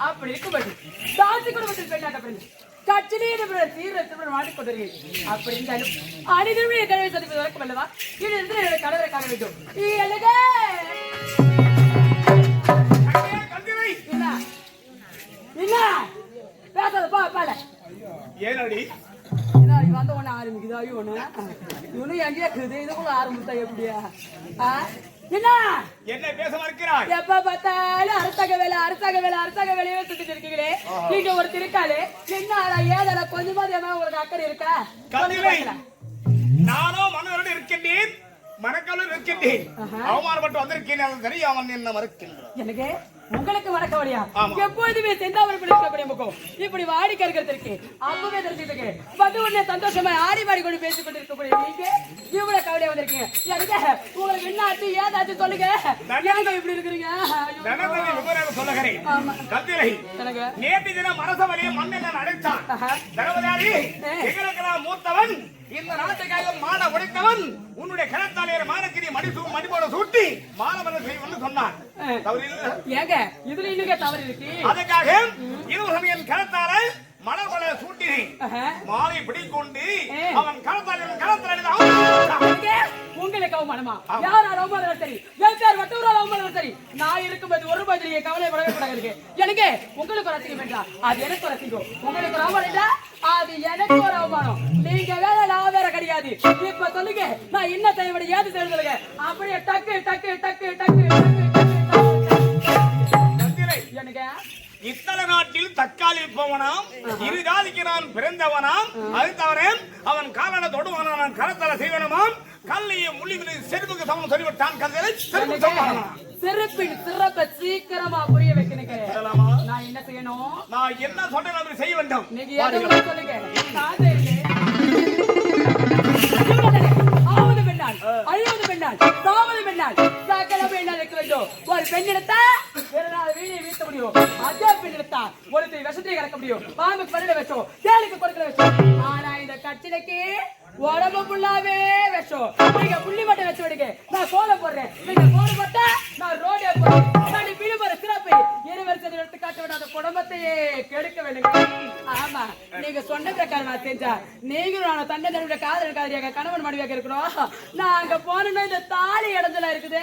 அப்படி இருக்கும்போது தாசி குடும்பத்தில் பெண்ணாட்ட பிறந்து கட்சியிலே தீவிரத்துடன் மாட்டிக்கொண்டிருக்கிறேன் அப்படி இருந்தாலும் அனைவருமே கடவை சந்திப்பது வழக்கம் அல்லவா? இது இருந்து கடவுளை காண வேண்டும்? கந்திரை என்ன பேசாத பா பால ஏனடி? என்ன நீ வந்த உடனே ஆரம்பிக்குது. ஐயோ ஒண்ணு இவனு எங்கேயே இருக்குது. இதுக்குள்ள ஆரம்பிச்சா எப்படியா? ஆ? என்ன? என்ன பேச மறுக்கிறாய்? எப்ப பார்த்தாலும் அரசாங்க வேலை அரசாங்க வேலை அரசாங்க வேலையே சுத்திட்டு இருக்கீங்களே. நீங்க ஒரு திருக்காளு. என்ன ஆளா ஏதா கொஞ்சமாவது என்ன உங்களுக்கு அக்கறை இருக்கா? கந்திரை சொல்லுங்க. நானோ மனவரோடு இருக்கின்றேன் மனக்கவலும் இருக்கின்றேன். அவமானப்பட்டு வந்திருக்கேன் அது தெரியாமல் என்ன மறுக்கின்றான்? எனக்கு உங்களுக்கு வணக்கம் வழியா. எப்பொழுதுமே செந்தாமரை பிடிக்கக்கூடிய முகம் இப்படி வாடி கருக்கிறதுக்கு அப்பவே தெரிஞ்சுட்டு வந்து உடனே சந்தோஷமா ஆடி பாடி கொண்டு பேசிக் கொண்டிருக்கக்கூடிய நீங்க இவ்வளவு கவலையா வந்திருக்கீங்க. உங்களுக்கு என்ன ஆச்சு ஏதாச்சும் சொல்லுங்க. எனக்கு இப்படி இருக்கிறீங்க? சொல்லுகிறேன். நேற்று தினம் மனசவரையை மண்ணெண்ண அடைத்தான் மூத்தவன். இந்த நாட்டுக்காக மாலை உடைத்தவன் உன்னுடைய கரத்தாலேயே மானக்கிரி மடிசூ மடிபோட சூட்டி மாலவன செய்வன்னு சொன்னான். ஆ. தவறில்லை. ஏங்க இதுல இன்னுங்க தவறு இருக்கு. அதுக்காக இருவரும் என் கரத்தால மலர் மலை சூட்டினேன் ஆஹா. மாலை பிடிக்கொண்டு. அவன் அவன் எனக்கு உங்களுக்கு அவமானமா? யார் அவமானம் சரி? மட்டும் ஒரு அவமானம் சரி? நான் இருக்கும்போது ஒரு ரூபாய் நீங்க கவலைப்படவே கூடாது எனக்கு உங்களுக்கு ஒரு அசிங்கம் அது எனக்கு ஒரு அசிங்கம் உங்களுக்கு ஒரு அவமானம் அது எனக்கு ஒரு அவமானம். நீங்க வேற நான் வேற கிடையாது. இப்ப சொல்லுங்க. நான் என்ன செய்ய வேண்டிய ஏது செய்ய சொல்லுங்க. அப்படியே டக்கு டக்கு டக்கு டக்கு டக்கு, எனக்கு இத்தனை நாட்டில் தக்காளி போவனாம் இரு ஜாதிக்கு நான் பிறந்தவனாம். அது தவிர அவன் காலன தொடுவான நான் கரத்தால செய்வனமாம். கல்லையை முள்ளிகளை செருப்புக்கு சமம் சொல்லிவிட்டான். கல்லை செருப்பு சமம் சிறப்பின் சிறப்பை சீக்கிரமா புரிய சொல்லலாமா? நான் என்ன செய்யணும்? நான் என்ன சொல்றேன் செய்ய வேண்டும்? நீங்க சொல்லுங்க. அழிவது பெண்ணால் சாவது பெண்ணால் சகல பெண்ணால் இருக்க வேண்டும். ஒரு பெண்ணிடத்தா முடியும் அதே பெண்ணிடத்தா ஒருத்தர் விஷத்தை கலக்க முடியும் பாம்பு பல்லிட வச்சோம் தேளுக்கு கொடுக்கல வச்சோம் ஆனா இந்த கட்சிலைக்கு உடம்பு ஃபுல்லாவே விஷம் நீங்க புள்ளி மட்டும் வச்சு விடுங்க நான் கோலம் போடுறேன் நீங்க கோலம் போட்டா நான் ரோடே போடுறேன் நான் விழுப்புற சிறப்பு இருவரிசை எடுத்து காட்ட விடாத குடும்பத்தையே கெடுக்க வேண்டும் ஆமா நீங்க சொன்ன பிரகாரம் நான் செஞ்சா நீங்களும் நான் தண்டை தன்னுடைய காதல் காதலியாக கணவன் மனைவியாக இருக்கிறோம். நான் அங்க போனேன்னா இந்த தாலி இடத்துல இருக்குது.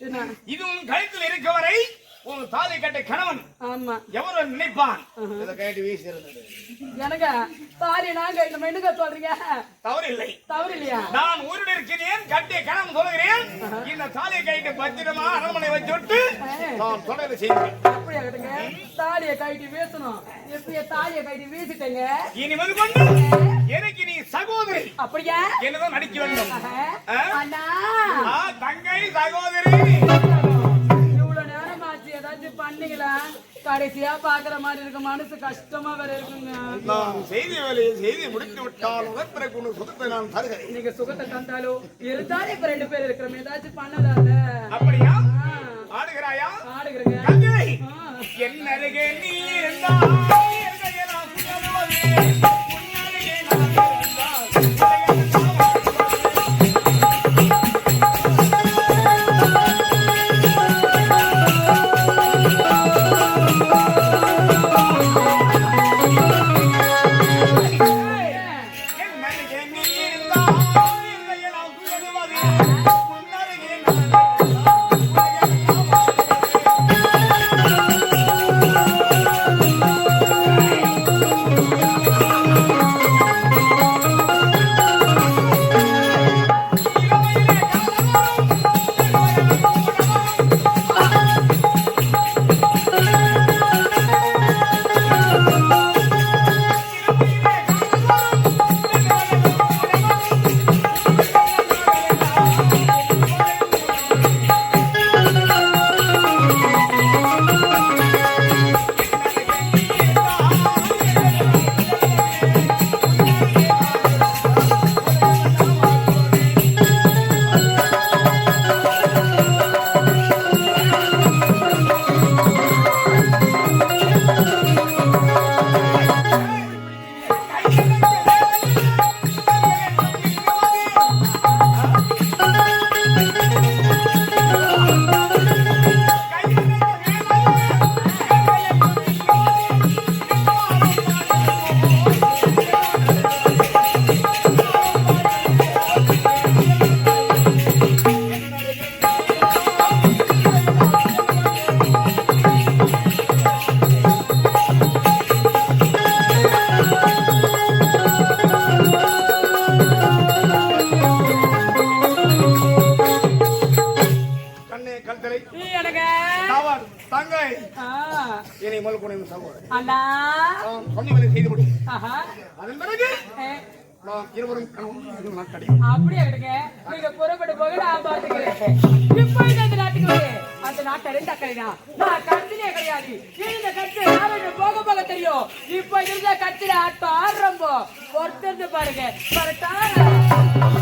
என்ன? இது உன் கழுத்தில் இருக்க வரை உன் தாலி கட்ட கணவன் ஆமா. எவரோ நினைப்பான்? எனக்கு தாலி நாங்க நம்ம என்னங்க சொல்றீங்க? தவறு இல்லையா நான் ஊருடன் இருக்கிறேன் கட்டிய கணவன் சொல்லுகிறேன். இந்த தாலியை கைட்டு பத்திரமா அரண்மனை வச்சு விட்டு நான் தொடர செய்கிறேன். அப்படியா கேட்டுங்க? தாலியை கைட்டி வீசணும். எப்படியே தாலியை கைட்டி வீசிட்டேங்க? இனி வந்து கொண்டு எனக்கு நீ சகோதரி. அப்படியா? என்னதான் நடிக்க வேண்டும். அண்ணா. தங்கை சகோதரி. கடைசியா பாக்குற மாதிரி இருக்கு. மனசு கஷ்டமா வேற இருக்குங்க. நான் செய்தி வேலையை செய்து முடித்து விட்டால் உடன் பிறகு உனக்கு சுகத்தை நான் தருகிறேன். நீங்க சுகத்தை தந்தாலும் இருந்தாலும் இப்ப ரெண்டு பேர் இருக்கிறோம். ஏதாச்சும் பண்ணலாம்ல. அப்படியா? ஆடுகிறாயா? ஆடுகிறேங்க. கங்கை! ஆ. என் அருகே நீ இருந்தால் நாம் இருவரும் கணவன் அப்படியே நீங்க புறப்பட்டு போக நான் பாத்துக்கிறேன் இப்போ இந்த நாட்டுக்கு அந்த நாட்டை ரெண்டு அக்கறைனா நான் கட்சிலே கிடையாது. இருந்த கட்சி நாளைக்கு போக போக தெரியும். இப்போ இருந்த கட்சியில ஆட்டம் ஆடுறம்போ. பொறுத்திருந்து பாருங்க. கரெக்டா